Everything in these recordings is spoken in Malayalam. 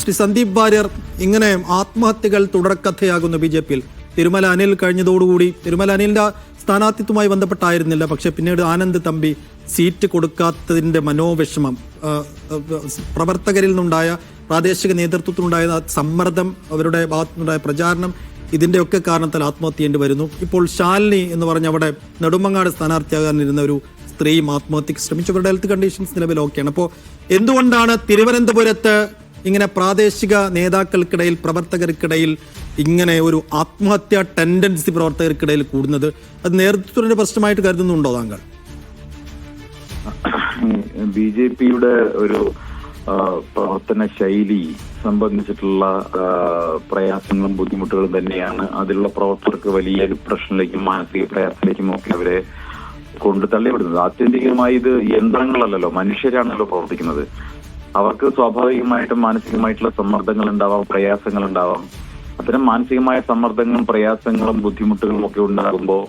ശ്രീ സന്ദീപ് വാര്യർ ഇങ്ങനെ ആത്മഹത്യകൾ തുടർക്കഥയാകുന്നു ബി ജെ പിയിൽ. തിരുമല അനിൽ കഴിഞ്ഞതോടുകൂടി തിരുമല അനിലിന്റെ സ്ഥാനാർത്ഥിത്വമായി ബന്ധപ്പെട്ടായിരുന്നില്ല. പക്ഷെ പിന്നീട് ആനന്ദ് തമ്പി സീറ്റ് കൊടുക്കാത്തതിന്റെ മനോവിഷമം പ്രവർത്തകരിൽ നിന്നുണ്ടായ പ്രാദേശിക നേതൃത്വത്തിനുണ്ടായ സമ്മർദ്ദം അവരുടെ ഭാഗത്തുനിന്നുണ്ടായ പ്രചാരണം ഇതിന്റെയൊക്കെ കാരണത്താൽ ആത്മഹത്യ ചെയ്യേണ്ടി വരുന്നു. ഇപ്പോൾ ശാലിനി എന്ന് പറഞ്ഞ അവിടെ നെടുമങ്ങാട് സ്ഥാനാർത്ഥിയാകാനിരുന്ന ഒരു സ്ത്രീയും ആത്മഹത്യക്ക് ശ്രമിച്ചു. അവരുടെ ഹെൽത്ത് കണ്ടീഷൻസ് നിലവിൽ ഓക്കെയാണ് അപ്പോൾ എന്തുകൊണ്ടാണ് തിരുവനന്തപുരത്ത് ഇങ്ങനെ പ്രാദേശിക നേതാക്കൾക്കിടയിൽ പ്രവർത്തകർക്കിടയിൽ ഇങ്ങനെ ഒരു ആത്മഹത്യാ ടെൻഡൻസി പ്രവർത്തകർക്കിടയിൽ കൂടുന്നത് അത് നേതൃത്വത്തിന്റെ പ്രശ്നമായിട്ട് കരുതുന്നുണ്ടോ താങ്കൾ? ബി ജെ പിയുടെ ഒരു പ്രവർത്തന ശൈലി സംബന്ധിച്ചിട്ടുള്ള പ്രയാസങ്ങളും ബുദ്ധിമുട്ടുകളും തന്നെയാണ് അതിലുള്ള പ്രവർത്തകർക്ക് വലിയ ഡിപ്രഷനിലേക്കും മാനസിക പ്രയാസത്തിലേക്കും ഒക്കെ അവരെ കൊണ്ട് തള്ളിവിടുന്നത്. ആത്യന്തികമായി ഇത് യന്ത്രങ്ങളല്ലല്ലോ മനുഷ്യരാണല്ലോ പ്രവർത്തിക്കുന്നത്. അവർക്ക് സ്വാഭാവികമായിട്ടും മാനസികമായിട്ടുള്ള സമ്മർദ്ദങ്ങൾ ഉണ്ടാവാം പ്രയാസങ്ങൾ ഉണ്ടാവാം. അത്തരം മാനസികമായ സമ്മർദ്ദങ്ങളും പ്രയാസങ്ങളും ബുദ്ധിമുട്ടുകളും ഒക്കെ ഉണ്ടാകുമ്പോൾ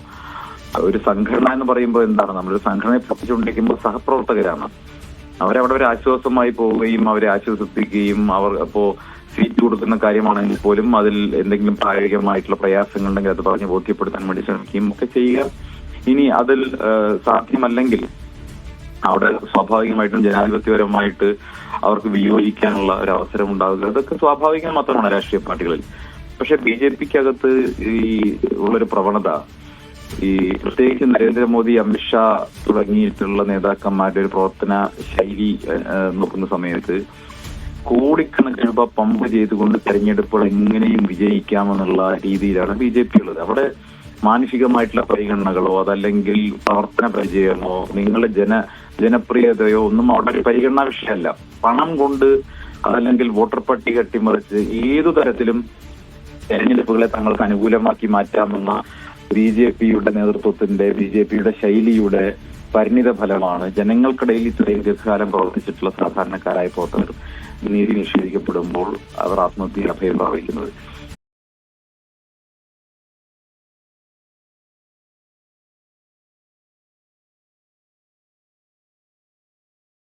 ഒരു സംഘടന എന്ന് പറയുമ്പോൾ എന്താണ്? നമ്മളൊരു സംഘടനയെ പ്രവർത്തിച്ചുകൊണ്ടിരിക്കുമ്പോൾ സഹപ്രവർത്തകരാണ്. അവരവിടെ ഒരു ആശ്വാസമായി പോവുകയും അവരെ ആശ്വസിപ്പിക്കുകയും അവർ അപ്പോ സീറ്റ് കൊടുക്കുന്ന കാര്യമാണെങ്കിൽ പോലും അതിൽ എന്തെങ്കിലും പ്രായോഗികമായിട്ടുള്ള പ്രയാസങ്ങൾ ഉണ്ടെങ്കിൽ അത് പറഞ്ഞ് ബോധ്യപ്പെടുത്താൻ വേണ്ടി ശ്രമിക്കുകയും ഒക്കെ ചെയ്യുക. ഇനി അതിൽ സാധ്യമല്ലെങ്കിൽ അവിടെ സ്വാഭാവികമായിട്ടും ജനാധിപത്യപരമായിട്ട് അവർക്ക് വിയോജിക്കാനുള്ള ഒരു അവസരം ഉണ്ടാകുക അതൊക്കെ സ്വാഭാവികം മാത്രമാണ് രാഷ്ട്രീയ പാർട്ടികളിൽ. പക്ഷെ ബി ജെ പിക്കകത്ത് ഈ ഉള്ളൊരു പ്രവണത ഈ പ്രത്യേകിച്ച് നരേന്ദ്രമോദി അമിത്ഷാ തുടങ്ങിയിട്ടുള്ള നേതാക്കന്മാരുടെ ഒരു പ്രവർത്തന ശൈലി നോക്കുന്ന സമയത്ത് കോടിക്കണക്കിന് രൂപ പമ്പ് ചെയ്തുകൊണ്ട് തെരഞ്ഞെടുപ്പുകൾ എങ്ങനെയും വിജയിക്കാമെന്നുള്ള രീതിയിലാണ് ബി ജെ പി ഉള്ളത് അവിടെ മാനുഷികമായിട്ടുള്ള പരിഗണനകളോ അതല്ലെങ്കിൽ പ്രവർത്തന പരിചയമോ നിങ്ങളുടെ ജന ജനപ്രിയതയോ ഒന്നും അവിടെ ഒരു പരിഗണനാ വിഷയമല്ല. പണം കൊണ്ട് അതല്ലെങ്കിൽ വോട്ടർ പട്ടി അട്ടിമറിച്ച് ഏതു തരത്തിലും തെരഞ്ഞെടുപ്പുകളെ തങ്ങൾക്ക് അനുകൂലമാക്കി മാറ്റാമെന്ന ബി ജെ പിയുടെ നേതൃത്വത്തിന്റെ ബി ജെ പിയുടെ ശൈലിയുടെ പരിണിത ഫലമാണ് ജനങ്ങൾക്കിടയിൽ ഇത്രയും ദീർഘകാലം പ്രവർത്തിച്ചിട്ടുള്ള സാധാരണക്കാരായ പോട്ടവർ നീതി നിഷേധിക്കപ്പെടുമ്പോൾ അവർ ആത്മഹത്യ അഭയം പ്രാപിക്കുന്നത്